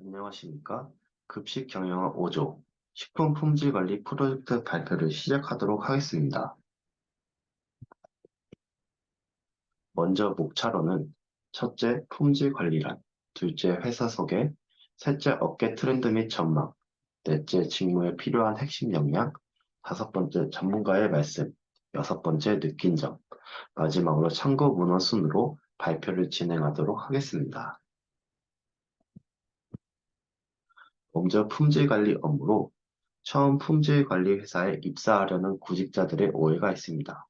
안녕하십니까? 급식 경영학 5조 식품 품질 관리 프로젝트 발표를 시작하도록 하겠습니다. 먼저 목차로는 첫째, 품질 관리란, 둘째, 회사 소개, 셋째, 업계 트렌드 및 전망, 넷째, 직무에 필요한 핵심 역량, 다섯 번째, 전문가의 말씀, 여섯 번째, 느낀 점, 마지막으로 참고 문헌 순으로 발표를 진행하도록 하겠습니다. 먼저 품질관리 업무로 처음 품질관리 회사에 입사하려는 구직자들의 오해가 있습니다.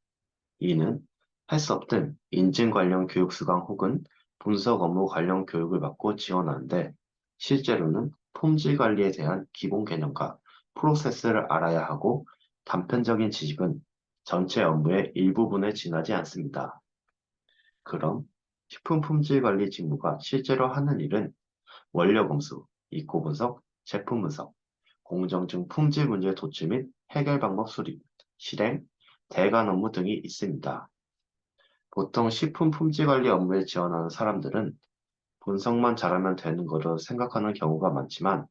이는 할 수 없든 인증 관련 교육 수강 혹은 분석 업무 관련 교육을 받고 지원하는데 실제로는 품질 관리에 대한 기본 개념과 프로세스를 알아야 하고 단편적인 지식은 전체 업무의 일부분에 지나지 않습니다. 그럼 식품 품질 관리 직무가 실제로 하는 일은 원료 검수, 이코 분석, 제품 분석, 공정증 품질 문제 도출 및 해결 방법 수립, 실행, 대관 업무 등이 있습니다. 보통 식품 품질 관리 업무에 지원하는 사람들은 분석만 잘하면 되는 거로 생각하는 경우가 많지만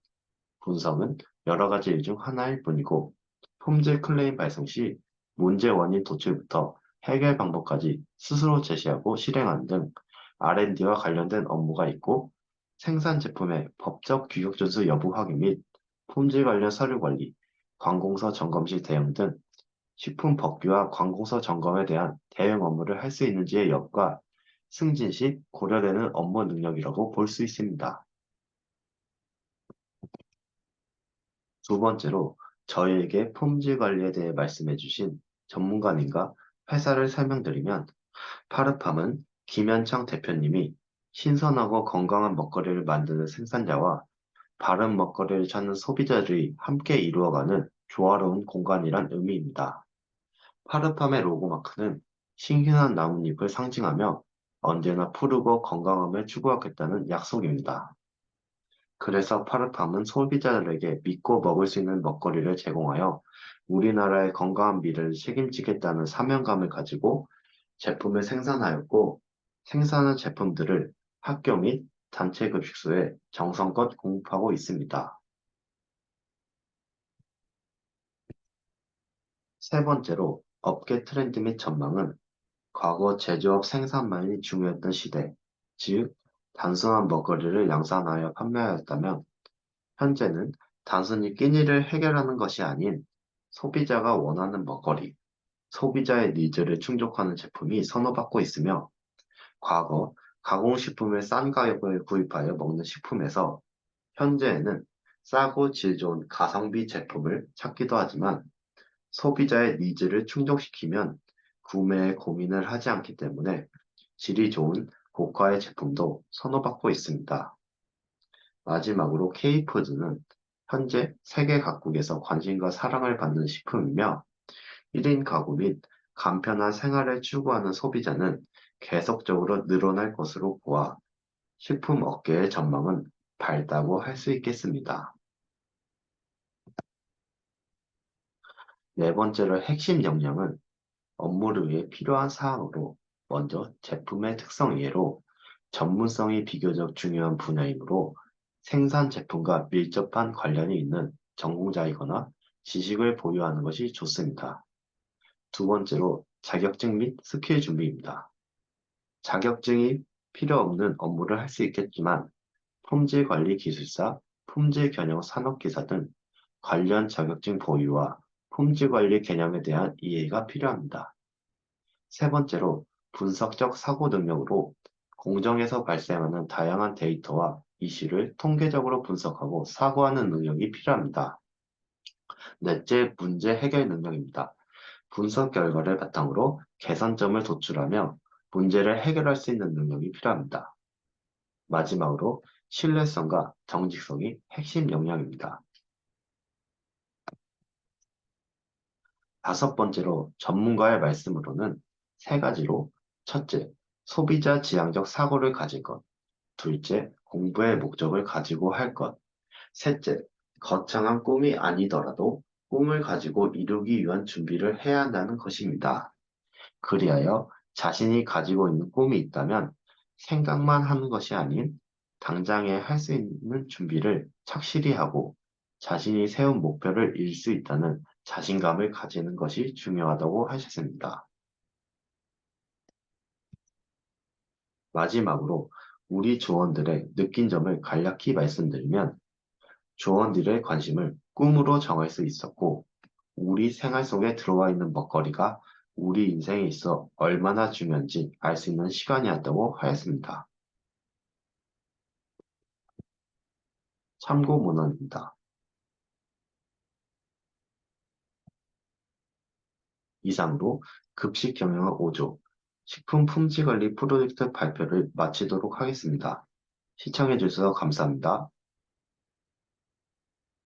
분석은 여러 가지 일 중 하나일 뿐이고 품질 클레임 발생 시 문제 원인 도출부터 해결 방법까지 스스로 제시하고 실행하는 등 R&D와 관련된 업무가 있고 생산 제품의 법적 규격 준수 여부 확인 및 품질 관련 서류 관리, 관공서 점검 시 대응 등 식품 법규와 관공서 점검에 대한 대응 업무를 할 수 있는지의 여부가 승진 시 고려되는 업무 능력이라고 볼 수 있습니다. 두 번째로 저희에게 품질 관리에 대해 말씀해 주신 전문가님과 회사를 설명드리면 파르팜은 김현창 대표님이 신선하고 건강한 먹거리를 만드는 생산자와 바른 먹거리를 찾는 소비자들이 함께 이루어가는 조화로운 공간이란 의미입니다. 파르팜의 로고 마크는 싱싱한 나뭇잎을 상징하며 언제나 푸르고 건강함을 추구하겠다는 약속입니다. 그래서 파르팜은 소비자들에게 믿고 먹을 수 있는 먹거리를 제공하여 우리나라의 건강한 미래를 책임지겠다는 사명감을 가지고 제품을 생산하였고 생산한 제품들을 학교 및 단체 급식소에 정성껏 공급하고 있습니다. 세 번째로 업계 트렌드 및 전망은 과거 제조업 생산만이 중요했던 시대, 즉 단순한 먹거리를 양산하여 판매하였다면 현재는 단순히 끼니를 해결하는 것이 아닌 소비자가 원하는 먹거리, 소비자의 니즈를 충족하는 제품이 선호받고 있으며 과거 가공식품을 싼 가격을 구입하여 먹는 식품에서 현재에는 싸고 질 좋은 가성비 제품을 찾기도 하지만 소비자의 니즈를 충족시키면 구매에 고민을 하지 않기 때문에 질이 좋은 고가의 제품도 선호받고 있습니다. 마지막으로 K푸드는 현재 세계 각국에서 관심과 사랑을 받는 식품이며 1인 가구 및 간편한 생활을 추구하는 소비자는 계속적으로 늘어날 것으로 보아 식품 업계의 전망은 밝다고 할 수 있겠습니다. 네 번째로 핵심 역량은 업무를 위해 필요한 사항으로 먼저 제품의 특성 이해로 전문성이 비교적 중요한 분야이므로 생산 제품과 밀접한 관련이 있는 전공자이거나 지식을 보유하는 것이 좋습니다. 두 번째로 자격증 및 스킬 준비입니다. 자격증이 필요 없는 업무를 할 수 있겠지만 품질 관리 기술사, 품질 경영 산업기사 등 관련 자격증 보유와 품질 관리 개념에 대한 이해가 필요합니다. 세 번째로 분석적 사고 능력으로 공정에서 발생하는 다양한 데이터와 이슈를 통계적으로 분석하고 사고하는 능력이 필요합니다. 넷째, 문제 해결 능력입니다. 분석 결과를 바탕으로 개선점을 도출하며 문제를 해결할 수 있는 능력이 필요합니다. 마지막으로 신뢰성과 정직성이 핵심 역량입니다. 다섯 번째로 전문가의 말씀으로는 세 가지로 첫째, 소비자 지향적 사고를 가질 것. 둘째, 공부의 목적을 가지고 할 것. 셋째, 거창한 꿈이 아니더라도 꿈을 가지고 이루기 위한 준비를 해야 한다는 것입니다. 그리하여 자신이 가지고 있는 꿈이 있다면 생각만 하는 것이 아닌 당장에 할 수 있는 준비를 착실히 하고 자신이 세운 목표를 이룰 수 있다는 자신감을 가지는 것이 중요하다고 하셨습니다. 마지막으로 우리 조원들의 느낀 점을 간략히 말씀드리면 조원들의 관심을 꿈으로 정할 수 있었고 우리 생활 속에 들어와 있는 먹거리가 우리 인생에 있어 얼마나 중요한지 알 수 있는 시간이었다고 하였습니다. 참고 문헌입니다. 이상으로 급식 경영학 5조 식품 품질 관리 프로젝트 발표를 마치도록 하겠습니다. 시청해 주셔서 감사합니다.